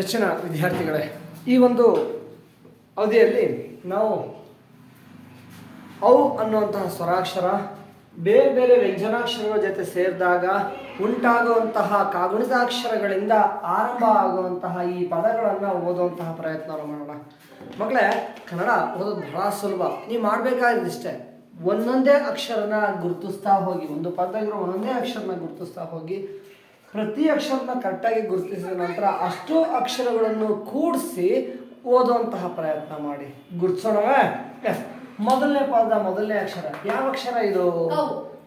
ಹೆಚ್ಚಿನ ವಿದ್ಯಾರ್ಥಿಗಳೇ, ಈ ಒಂದು ಅವಧಿಯಲ್ಲಿ ನಾವು ಔ ಅನ್ನುವಂತಹ ಸ್ವರಾಕ್ಷರ, ಬೇರೆ ಬೇರೆ ವ್ಯಂಜನಾಕ್ಷರಗಳ ಜೊತೆ ಸೇರಿದಾಗ ಉಂಟಾಗುವಂತಹ ಕಾಗುಣಿತಾಕ್ಷರಗಳಿಂದ ಆರಂಭ ಆಗುವಂತಹ ಈ ಪದಗಳನ್ನು ಓದುವಂತಹ ಪ್ರಯತ್ನ ಮಾಡೋಣ. ಮಗಳೇ ಕನ್ನಡ ಓದೋದು ಬಹಳ ಸುಲಭ. ನೀವು ಮಾಡಬೇಕಾಗಿದ್ದಿಷ್ಟೇ ಒಂದೊಂದೇ ಅಕ್ಷರನ ಗುರುತಿಸ್ತಾ ಹೋಗಿ, ಒಂದು ಪದದಾಗಿರೋ ಒಂದೊಂದೇ ಅಕ್ಷರನ ಗುರುತಿಸ್ತಾ ಹೋಗಿ ಪ್ರತಿ ಅಕ್ಷರನ ಕರೆಕ್ಟಾಗಿ ಗುರುತಿಸಿದ ನಂತರ ಅಷ್ಟು ಅಕ್ಷರಗಳನ್ನು ಕೂಡಿಸಿ ಓದುವಂತಹ ಪ್ರಯತ್ನ ಮಾಡಿ. ಗುರುತಿಸೋಣವೇ? ಎಸ್ ಮೊದಲನೇ ಪದ ಮೊದಲನೇ ಅಕ್ಷರ. ಯಾವ ಅಕ್ಷರ ಇದು?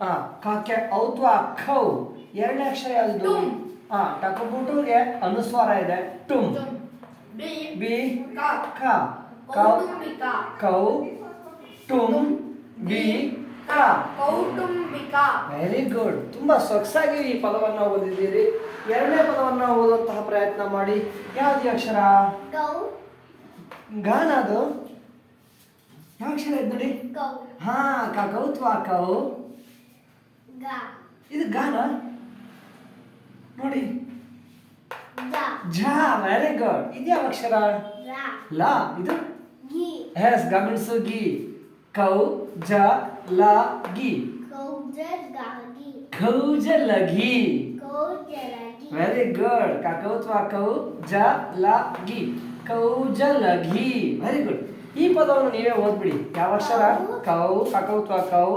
ಹಾಂ ಕಾಕೆ ಔತ್ವ ಖೌ ಎರಡನೇ ಅಕ್ಷರ ಯಾವುದು? ಹಾಂ ಟಕಬುಟುಗೆ ಅನುಸ್ವಾರ ಇದೆ. ಟುಮ್ ಬಿ. ಬಿ. ಕ. ಟುಂ. ಟುಮ್ ಬಿ. ಕೌಟುಂಬಿಕ. ವೆರಿ ಗುಡ್ ತುಂಬಾ ಸೊಗಸಾಗಿ ಈ ಪದವನ್ನ ಓದಿದ್ದೀರಿ. ಎರಡನೇ ಪದವನ್ನ ಓದುವಂತಹ ಪ್ರಯತ್ನ ಮಾಡಿ. ಯಾವ್ದು ಅಕ್ಷರ? ಗಾನ ಅದು? ಯಾವ ಅಕ್ಷರ ಇದೆ ನೋಡಿ? ಕೌ ಹಾ ಕೌತ್ವ ಕೌ. ಗ. ಇದು ಗಾನ? ನೋಡಿ. ಝ ವೆರಿ ಗುಡ್ ಇದು ಯಾವ ಅಕ್ಷರ? ಲಾ. ಇದು? ಗಿ. ಎಸ್ ಗಮನಿಸು ಗಿ. ಕೌ ಜ ಲ ಗಿ ಕೌಜಗಾಗಿ ಖೌಜ ಲಘಿ ಕೌಜಲಗಿ ವೆರಿ ಗುಡ್ ಕಕೌತ್ವ ಕೌ ಜ ಲ ಗಿ ಕೌಜಲಘಿ ವೆರಿ ಗುಡ್ ಈ ಪದವನ್ನು ನೀವೇ ಓದ್ಬಿಡಿ ಯಾವ ಅಕ್ಷರ ಕೌ ಕಕೌತ್ವ ಕೌ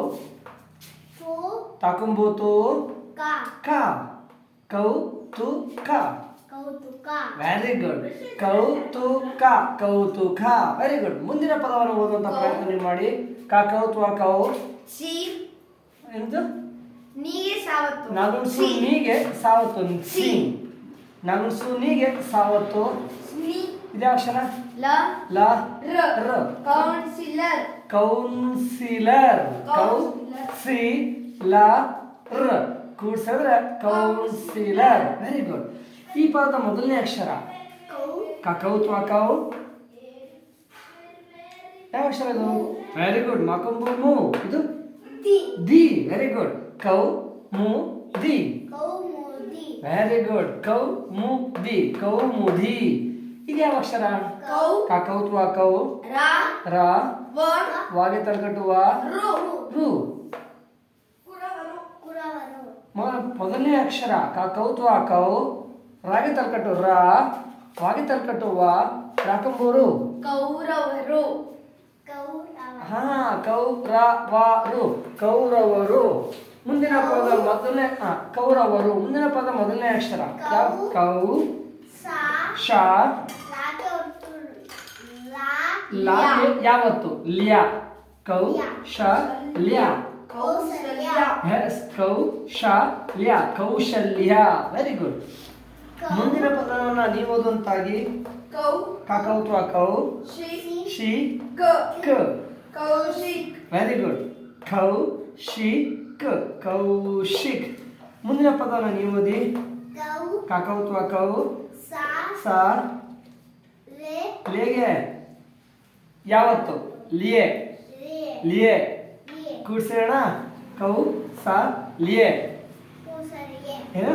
ತು ತಾಕುಂಬೂತು ಕ ಕ ಕೌ ತು ಕ ಕೌತುಕ ವೆರಿ ಗುಡ್ ಕೌತುಕ ಕೌತುಕ ವೆರಿ ಗುಡ್ ಮುಂದಿನ ಪದವನ್ನು ಓದುವಂತ ಪ್ರಯತ್ನ ನೀವು ಮಾಡಿ ಕ ಕೌತ್ವ ಕೌ ಸಿ ಎಂದು ನೀಗೆ ಸಾವತ್ತು. ಸು ನೀಗೆ ಸಾವತ್ತು. ಸಿ ನಗುನ್ಸು ನೀಗೆ ಸಾವತ್ತು. ಸಿ ಇದೇ ಅಕ್ಷರ? ಲ. ಲ. ರ. ರ. ಕೌನ್ಸಿಲರ್. ಕೌನ್ಸಿಲರ್. ಕೌ ಸಿ ಲ ರ ಕೂಡ್ಸಿದ್ರೆ ಕೌನ್ಸಿಲರ್. ವೆರಿ ಗುಡ್ ಈ ಪದದ ಮೊದಲನೇ ಅಕ್ಷರ? ಕೌ. ಕಕೌತ್ವ ಕೌ ಯಾವ ಅಕ್ಷರ ಇದು ವೆರಿ ಗುಡ್ ಮಕಂಬು ಮು. ಇದು? ದಿ. ದಿ. ವೆರಿ ಗುಡ್ ಕೌ ಮು ದಿ. ವೆರಿ ಗುಡ್ ಕೌ ಮು ದಿ. ಕೌ ಮುದಿ ಇದು ಯಾವ ಅಕ್ಷರ? ಕೌ. ಕಕೌತ್ವ ಕೌ ರಾ. ರ. ವ. ವಾಗೆ ತಲಕಟ್ಟುವ ರು. ರು. ಕುರವರು ಕುರವರು. ಮ- ಮೊದಲನೇ ಅಕ್ಷರ. ಕಕೌತ್ವ ಕೌ ರಾಗೆ ತಲಕಟ್ಟು ರಾ. ವಾಗೆ ತಲಕಟ್ಟು ವ. ರಾಕಂಬೂರು. ಕೌರವರು. ಕೌರವ ಹಾ ಕೌರವರು ಕೌರವರು. ಮುಂದಿನ ಪದ ಮೊದಲನೇ ಕೌರವರು. ಮುಂದಿನ ಪದ ಮೊದಲನೇ ಅಕ್ಷರ. ಕೌ ಸಾ ಶ ಲಾ ಲಾ ಯಾವತ್ತು? ಲಿಯಾ. ಕೌ ಶ ಲಿಯಾ. ಕೌಶಲ್ಯ. ಎಸ್ ಶ ಲ್ಯ. ಕೌಶಲ್ಯ. ವೆರಿ ಗುಡ್ ಮುಂದಿನ ಪದವನ್ನ ನೀವು ಓದುವಂತಾಗಿ. ಕೌ ಕಾಕೌತ್ವ ಕೌ ಶ್ರೀ ಶಿ ಕ. ಕ. Kaushik. Very good Kaushik Kaushik. ಮುಂದಿನ ಪದವನ್ನು ನೀವು ಓದಿ. ಕೌ ತ್ವ ಕೌ? ಸಾ ಲೇಗೆ. ಯಾವತ್ತು? ಲಿಯೆ. ಲಿಯೆ. ಕೂಡ್ಸೋಣ ಕೌ ಸಾ ಲಿಯೆ. ಏನು?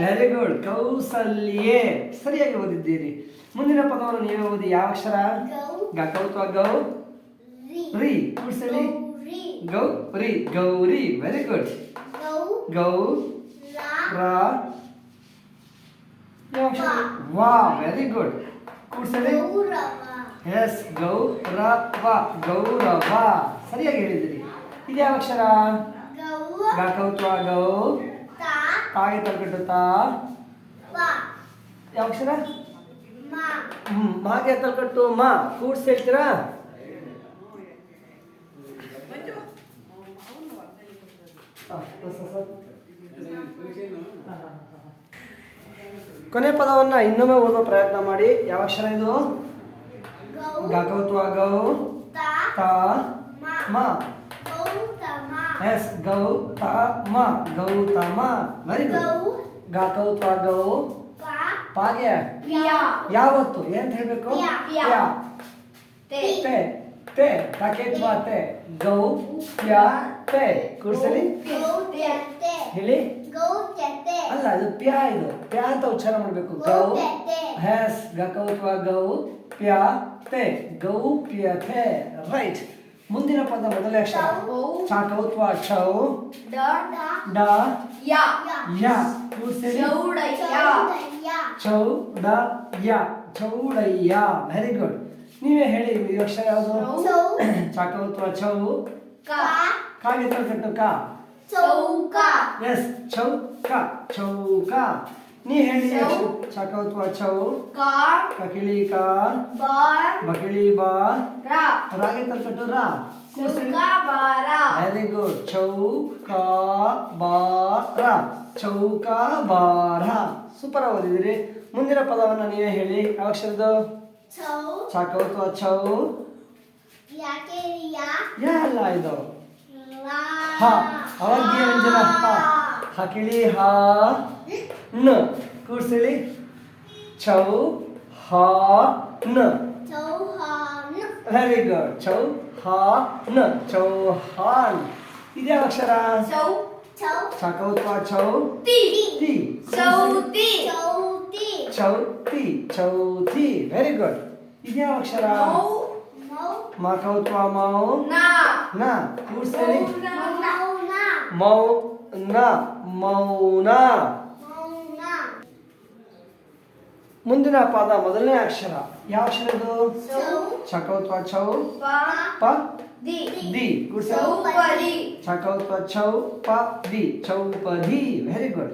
ವೆರಿ ಗುಡ್ ಕೌಸಲ್ಯೆ. ಸರಿಯಾಗಿ ಓದಿದ್ದೀರಿ. ಮುಂದಿನ ಪದವನ್ನು ನೀವು ಓದಿ ಯಾವ ಅಕ್ಷರ? ಗೌ. ಗೌ? ರಿ ಗೌರಿ. ಗೌ ರೀ ಗೌರಿ ವೆರಿ ಗುಡ್ ಗೌ ರಾ ವಾ ವೆರಿ ಗುಡ್ ಕೂಡ್ಸಲಿ ಗೌರವ. ಎಸ್ ಗೌ ರ ವ ಗೌರವ. ಸರಿಯಾಗಿ ಹೇಳಿದಿರಿ. ಇದು ಯಾವ ಅಕ್ಷರ? ಗೌ ಗಕೌತ್ವ ಗೌ. ತಾಗೆ ತಲ್ಕಟ್ಟು ತಾ. ಯಾವ ಅಕ್ಷರ? ಹ್ಞೂ ಹ್ಮ್ ಮಾಗೆ ತಲ್ಕಟ್ಟು ಮಾ. ಕೂಡ್ಸ್ ಹೇಳ್ತೀರಾ? ಕೊನೆ ಪದವನ್ನ ಇನ್ನೊಮ್ಮೆ ಓದೋ ಪ್ರಯತ್ನ ಮಾಡಿ. ಯಾವ ಅಕ್ಷರ ಇದು? ಗೌ ಗಕೌತ್ವ ಗೌ ತಾ ತ ಮ ಎಸ್ ಗೌ ತ ಮ ಗೌತಮ. ವೆರಿ ಗುಡ್ ಗೌ ಪಾಗೆ. ಯಾವತ್ತು? ಏನ್ ಹೇಳ್ಬೇಕು? ಪ್ಯ, ಪ್ಯ. ಪ್ಯ. ತೇ te. Te. Taquetwa te. Go ya te. ಹೇಳಿ ಗೌಪ್ಯತೆ ಅಲ್ಲ ಅದು ಪ್ಯಾ ಇದು ಪ್ಯಾ ಅಂತ ಉಚ್ಚಾರ ಮಾಡಬೇಕು ಗೌ ಹ್ಯಾಸ್ ಗಕೌತ್ವ ಗೌ ಪ್ಯಾ ತೆ ಗೌಪ್ಯತೆ ರೈಟ್ ಮುಂದಿನ ಪದ ಮೊದಲೇ ಅಕ್ಷರ ಸಾಕೌತ್ವ ಚೌ ಡ ಯಾ ಯ ಚೌಡಯ್ಯ ಚೌಡಯ್ಯ ಚೌ ಡ ಯ ಚೌಡಯ್ಯ ವೆರಿ ಗುಡ್ ನೀವೇ ಹೇಳಿ ಇದು ಅಕ್ಷರ ಯಾವುದು? ಚಾಕೌತ ಕಾ ಚೌ ಕ. ಕಾಗೆ ಕಟ್ಟು ಕಾ? ಚೌಕ. ಎಸ್ ಚೌಕ ಚೌಕ. ನೀ ಹೇಳಿ ಚೌ. ಚಾಕೌತ್ವ ಚೌ ಕ. ಕಕಿಳಿ ಕಾ. ಬಾರ್ ಬಕಿಳಿ ಬಾ. ರ. ರಾಗೆ ಕಟ್ಟು ರಾ? ಚೌಕ ವೆರಿ ಗುಡ್ ಚೌಕ ಬಾರ ಚೌಕ ಬಾರ ಸೂಪರ್ ಓದಿದಿರಿ ಮುಂದಿನ ಪದವನ್ನು ನೀವೇ ಹೇಳಿ. Chakau to achau. Ya ke ya. Ya lai do. La. Ha. Awal dia menjana ha. Hakili ha. N. Kurseli. Chau ha n. Chau ha n. Very good. Chau ha n. Chau han. Ide akshara. Chau. Chau. Chakau to achau. Ti. Ti. Chau ti. Chau Chauthi Chauthi very good ಇದ್ಯಾವ ಅಕ್ಷರ ಮೌ ಮೌ ಮಕೌತ್ವ ಮೌ ನ ನ ಕೂಡ್ಸಿಳಿ ಮೌನ ಮೌ ನ ಮೌನ ಮೌನ ಮುಂದಿನ ಪದ ಮೊದಲನೇ ಅಕ್ಷರ ಯಾವ ಅಕ್ಷರ ಇದು ಚೌ ಚಕೌತ್ವ ಚೌ ಪ ಪ ದಿ ದಿ ಗುಡ್ಸ ಚೌಪದಿ ಚಕೌತ್ವ ಚೌ ಪ ದಿ ಚೌಪದಿ ವೆರಿ ಗುಡ್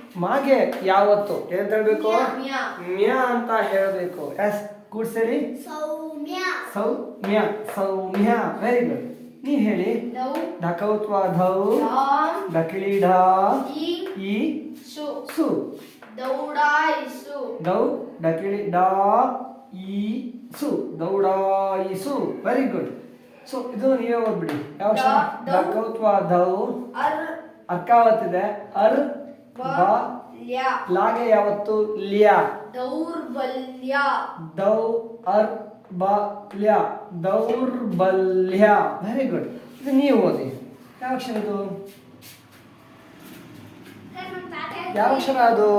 ಮಾಗೆ ಯಾವತ್ತು? ಏನಂತ ಹೇಳ್ಬೇಕು ಮ್ಯ ಅಂತ ಹೇಳಬೇಕು. ಎಸ್ ಕೂಡ್ಸರಿ ಸೌಮ್ಯ. ಸೌಮ್ಯ ಸೌಮ್ಯ. ವೆರಿ ಗುಡ್ ನೀ ಹೇಳಿ. ಢಕೌತ್ವ ಧೌ ಧಾಮ್ ಡಕಿಳಿ ಢ ಈ. ಸು. ದೌಡಾಯಿಸು. ದೌ ಡಕಿಳಿ ಡ ಈ. ಸು. ದೌಡಾಯಿಸು. ವೆರಿ ಗುಡ್ ಸೊ ಇದು ನೀವೇ ಓದ್ಬಿಡಿ. ಯಾವ? ಢಕೌತ್ವ ಧೌ ಅರ್. ಅರ್ಕಾವತ್ತಿದೆ ಅರ್. ಲಾಗೆ ಯಾವತ್ತು? ಲ್ಯ. ದೌರ್ಬಲ್ಯ. ದೌ ಅರ್ ಬಲ್ಯ ಲ್ಯ ದೌರ್ಬಲ್ಯ. ವೆರಿ ಗುಡ್ ಇದು ನೀವು ಓದಿ. ಯಾವ ಅಕ್ಷರ ಇದು? ಯಾವ ಅಕ್ಷರ ಅದು?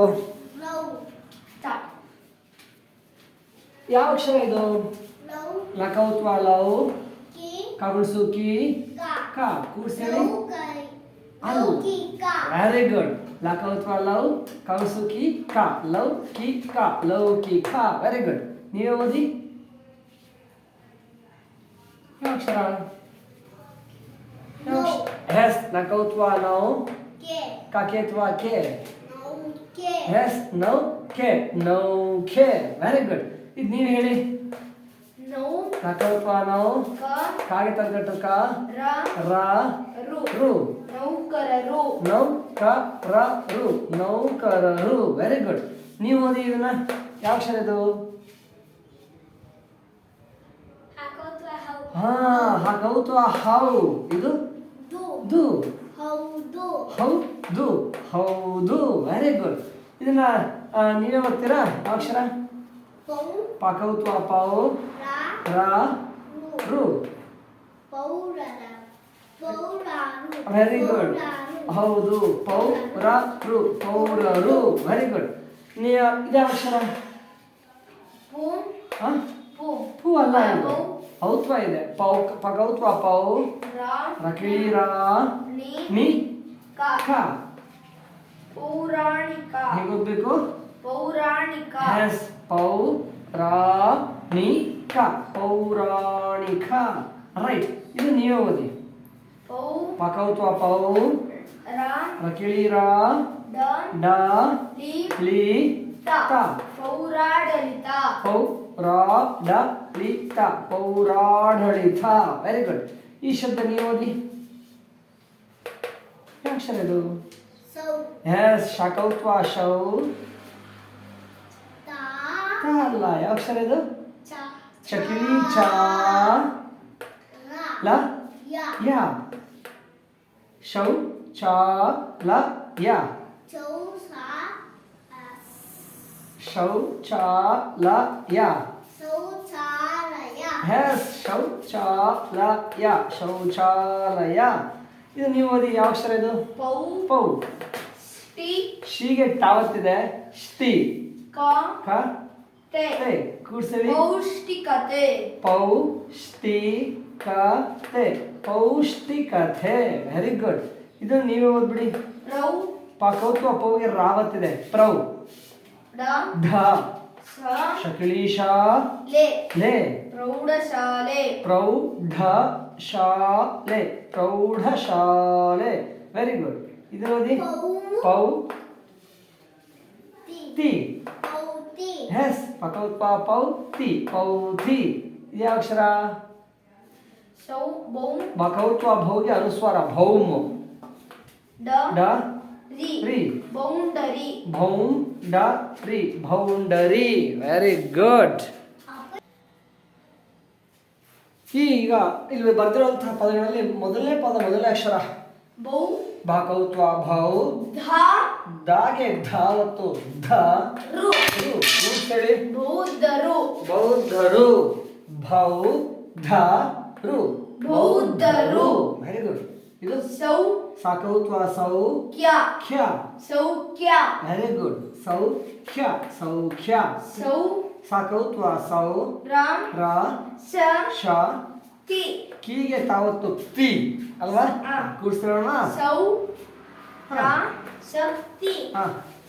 ಯಾವ ಅಕ್ಷರ ಇದು? ಲಕೌತ್ವ ಲೌ. ಕಿ. ಕಗುಳ್ಸು ಕಿ. ಕಾ ವೆರಿ ಗುಡ್ ಲಕೌತ್ವ ಲೌ ಕಗುಳ್ಸು ಕಿ ಕ ಲೌ ಕಿ ಕ ಲೌಕಿಕ ವೆರಿ ಗುಡ್ ನೀವೇ ಓದಿ ಯಾವ ಅಕ್ಷರ ಎಸ್ ನಕೌತ್ವ ನೌ ಕೆ ಕಕೇತ್ವ ಕೆ ನೌ ಕೆ ಎಸ್ ನೌ ಕೆ ನೌ ಕೆ ವೆರಿ ಗುಡ್ ಇದು ನೀವು ಹೇಳಿ ನೌ ನಾವು ಕಾಗೆ ತರ್ಗಟ್ಟು ಕ ರ. ರ. ನೌಕರರು. ನೌಕರರು. ನೌಕರರು. ವೆರಿ ಗುಡ್ ನೀವು ಓದಿ ಇದನ್ನ ಯಾವ ಅಕ್ಷರ ಇದು ಹೌ. ಹಾ ಹಾಕೌತ್ವ ಹೌ. ಇದು? ದು. ಹೌದು. ಹೌದು. ಹೌದು. ವೆರಿ ಗುಡ್ ಇದನ್ನ ನೀವೇ ಓದ್ತೀರಾ ಯಾವ ಅಕ್ಷರ ಪಾಕೌತು ಅಪಾವು ಪೌ ರಾ ರ. ವೆರಿ ಗುಡ್ ಹೌದು ಪೌರರು ಪೌರರು. ವೆರಿ ಗುಡ್ ನೀ ಇದೇ ಅಕ್ಷರ? ಪು ಹಾ? ಪೂ. ಅಲ್ಲ ಇದು. ಔತ್ವ ಇದೆ. ಪೌ ಪಗೌತ್ವ ಪೌ. ರ ರಕಿಳಿ ನಿ ನಿ ನಿ ಕ. ಕ. ಪೌರಾಣಿಕ. ಎಸ್ ಪೌ ರಾ ಎಸ್ ಪೌರಾಣಿಕ ಪೌರಾಣಿಕ. ರೈಟ್ ಇದು ನೀವೇ ಓದಿ. ಪೌ ಪಕೌತ್ವ ಪೌ. ರ ರಕಿಳಿರ ಡ ಲಿ ತ ಪೌರಾಡಳಿತ ಪೌ ರಾ. ಡ ಲಿ ತ ಪೌರಾಡಳಿತ. ವೆರಿ ಗುಡ್ ಈ ಶಬ್ದ ನೀವು ಓದಿ. ಅಕ್ಷರ ಇದು? ಎಸ್ ಶಕೌತ್ವ ಶೌ. ಅಲ್ಲ. ಯಾವ ಅಕ್ಷರ ಇದು? ಚಕಿಲಿ ಚಾ ಲ ಯ ಯ ಶೌ ಚಾ ಲ ಯ ಶೌಚಾಲಯ ಶೌಚಾಲಯ ಶೌಚಾಲಯ ಇದು ನೀವು ಓದಿ ಯಾವ ಅಕ್ಷರ ಇದು? ಪೌ. ಪೌ. ಶಿಗೆ ತಾವತ್ತಿದೆ. ಸ್ತಿ ಕ. ತೆ. ಕೂಡ್ಸೇವಿ ಪೌಷ್ಟಿಕತೆ. ಪೌಷ್ಟಿಕತೆ. ತೆ ಪೌಷ್ಟಿಕತೆ. ವೆರಿ ಗುಡ್ ಇದು ನೀವೇ ಓದ್ಬಿಡಿ. ರೌ. ಪಕೌತ್ವ ಪೌಗೆ ರಾವತ್ತಿದೆ. ಪ್ರೌ. ಡ. ಢ ಸ. ಶಕಳೀಶ. ಲೆ. ಪ್ರೌಢಶಾಲೆ. ಪ್ರೌಢ ಶಾಲೆ. ಪ್ರೌಢಶಾಲೆ. ವೆರಿ ಗುಡ್ ಇದು ಓದಿ ಪೌ. ಪೌ. ತಿ ತಿ ಪೌತಿ ಎಸ್ ಪಕೌತ್ಪ ಪೌ ತಿ ಪೌತಿ ಇದು ಯಾವ ಅಕ್ಷರ ಸೌ ಬೌ ಬಕೌತ್ವ ಭೌಗೆ ಅನುಸ್ವಾರ ಭೌಮ್ ಡ ಡ ರಿ ರಿ ಬೌಂಡರಿ ಭೌಮ್ ಡ ರಿ ಭೌಂಡರಿ ವೆರಿ ಗುಡ್ ಈಗ ಇಲ್ಲಿ ಬರ್ದಿರುವಂತಹ ಪದಗಳಲ್ಲಿ ಮೊದಲನೇ ಪದ ಮೊದಲನೇ ಅಕ್ಷರ ಬೌ ಬಾಕೌತ್ವ ಭೌ ಧ ದಾಗೆ ಧಾವತ್ತು ಧ ರು ರು. ರು ಹೇಳಿ ಬೌದ್ಧರು ಬೌದ್ಧರು ಭೌ ಧ ರು ಬೌದ್ಧರು. ವೆರಿ ಗುಡ್ ಇದು ಸೌ ಸಾಕೌತ್ವ ಸೌ ಕ್ಯ ಖ್ಯ ಸೌಖ್ಯ ವೆರಿ ಗುಡ್ ಸೌಖ್ಯ ಸೌಖ್ಯ ಸೌ ಸಾಕೌತ್ವ ಸೌ ರ ರ ಸ ಶ ತಿ ಕೀಗೆ ತಾವತ್ತು ತಿ ಅಲ್ವಾ ಹಾ. ಕೂಡಿಸ್ತಿರೋಣ ಸೌ ರ ಹಾ. ಶಕ್ತಿ ಹಾ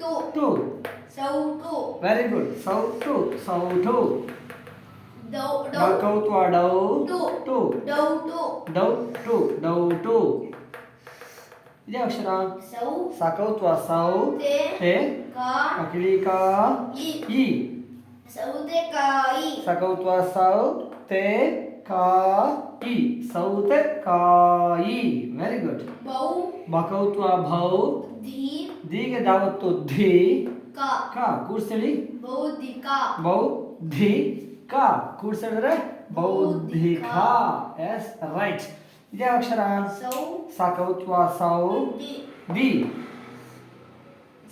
ಟು ಟು ಸೌಟು ವೆರಿ ಗುಡ್ ಸೌ ಟು ಸೌ to thou Dow ಡಕೌತ್ವ Dow to to doubt Dow to Dow to ಇದೇ ಅಕ್ಷರ ಸೌ ಸಕೌತ್ವ ಸೌ ತೆ ಹೆ ಕ ಕಕಿಳಿ ಕ ಇ ಇ ಸೌತೆಕಾಯಿ ಸಕೌತ್ವ ಸೌ te ka i ಸೌತೆಕಾಯಿ ವೆರಿ ಗುಡ್ ಬೌ ಬಕೌತ್ವ ಭೌ ಧಿ ದಿಗೆ ದಾವತ್ತು ಧಿ ಕ ಕ ಕೂಡ್ಸೇಳಿ ಬೌದ್ಧಿಕ ಬೌದ್ಧಿ ಕ ಕೂಡ್ಸಿದ್ರೆ ಬೌದ್ಧಿಕ ಎಸ್ ರೈಟ್ ಇದೇ ಅಕ್ಷರ ಸೌ ಸಕೌತ್ವ ಸೌ ದಿ ದಿ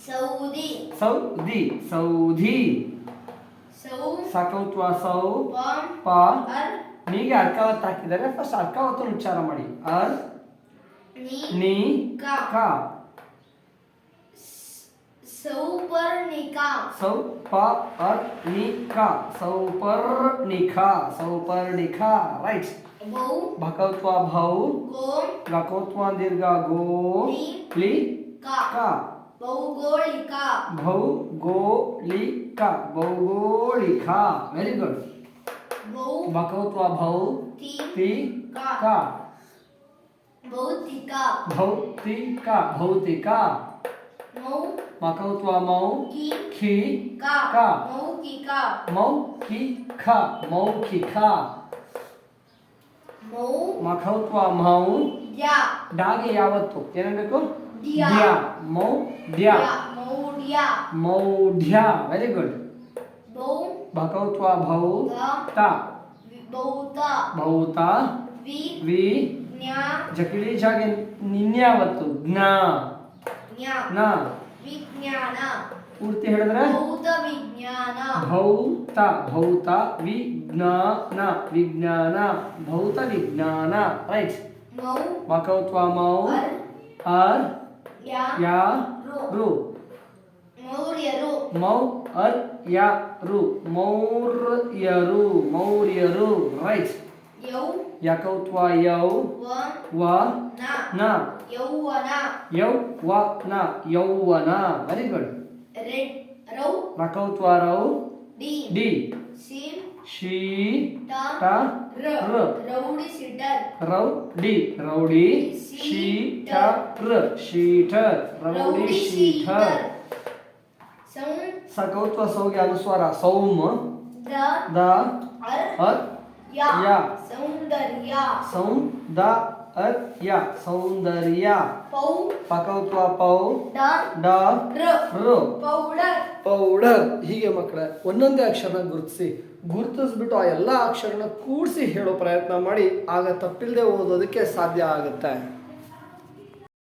ಸೌದಿ ಸೌದಿ ಸೌಧಿ ಸೌ ಸಕೌತ್ವ ಸೌ ಪಂ ಪ ಅರ್ ನೀಗೆ ಅರ್ಕಾವತ್ ಹಾಕಿದ್ದಾರೆ ಫಸ್ಟ್ ಅರ್ಕಾವತ್ತನ್ನು ಉಚ್ಚಾರ ಮಾಡಿ ಅರ್ ನಿ ನಿ ಕ સૌપર્ણિકા સૌપર્ણિકા સૌપર્ણિકા સૌપર્ણિકા રાઈટ भौ गकोत्वा दीर्घ गो प्ली का। भौगोलिका। भौगोलिका वेरी गुड भकत्वा भौ ती का। भौतिका। भौतिका भौतिका। ವೆರಿ ಗುಡ್ ಬೌ ಭಕೌತ್ವ ಭೌ ತಿ ತಿ ಕ ಕ ಭೌತಿಕ ಭೌತಿಕ ಭೌತಿಕ ಮೌ ಮಕೌತ್ವ ಮೌ ಕಿ ಖಿ ಕ ಕ ಮೌಖಿಕ ಮೌಖಿಕ ಮೌಖಿಕ ಮೌ ಮಖೌತ್ವ ಮೌ ಯ ಡಾಗೆ ಯಾವತ್ತು ಏನೇನ್ಬೇಕು ಡ್ಯ. ಡ್ಯ ಮೌ ಡ್ಯ ಮೌಢ್ಯ ಮೌಢ್ಯ ವೆರಿ ಗುಡ್ ಬೌ ಭಕೌತ್ವ ಭೌ ಗ ತ ಬೌತ ಭೌತ ವಿ ವಿ ನ್ಯ ಜಕಿಳಿ ಜಾಗೆ ನಿನ್ಯಾವತ್ತು ಜ್ಞ ನ್ಯ ನ ವಿಜ್ಞಾನ ಪೂರ್ತಿ ಹೇಳಿದ್ರೆ ಭೌತ ವಿಜ್ಞಾನ ಭೌತ ಭೌತ ವಿಜ್ಞಾನ ವಿಜ್ಞಾನ ಭೌತ ವಿಜ್ಞಾನ ರೈಟ್ ಮೌ ಮಕೌತ್ವ ಮೌ ಅರ್ ಅರ್ ಯಾ ಯಾ ರು ರು ಮೌರ್ಯರು ಮೌ ಅರ್ ಯಾ ರು ಮೌರ್ಯರು ಮೌರ್ಯರು ರೈಟ್ ಯೌ ಯಕೌತ್ವ ಯೌ ವ ವ ನ ನ ಯೌವನ ಯೌ ವ ನ ಯೌವನ very good red ರೌ ರಕೌತ್ವ ರೌ D D sim ಶೀ ಟ ಟ ರ ರ rowdy sitter ರೌ D rowdy sheeter sheeter rowdy sheeter ಸೌ ಸಕೌತ್ವ ಸೌಗೆ ಅನುಸ್ವಾರ ಸೌಮ್ the the R R yeah yeah. Soundarya ಸೌಮ್ the ಅರ್ ಯ ಸೌಂದರ್ಯ. ಪಕೌತ್ವ ಪೌ ಡ ಪೌಡರ್. ಹೀಗೆ ಮಕ್ಕಳ, ಒಂದೊಂದೇ ಅಕ್ಷರನ ಗುರುತಿಸಿ, ಗುರುತಿಸ್ಬಿಟ್ಟು ಆ ಎಲ್ಲ ಅಕ್ಷರನ ಕೂಡಿಸಿ ಹೇಳೋ ಪ್ರಯತ್ನ ಮಾಡಿ, ಆಗ ತಪ್ಪಿಲ್ಲದೆ ಓದೋದಕ್ಕೆ ಸಾಧ್ಯ ಆಗುತ್ತೆ.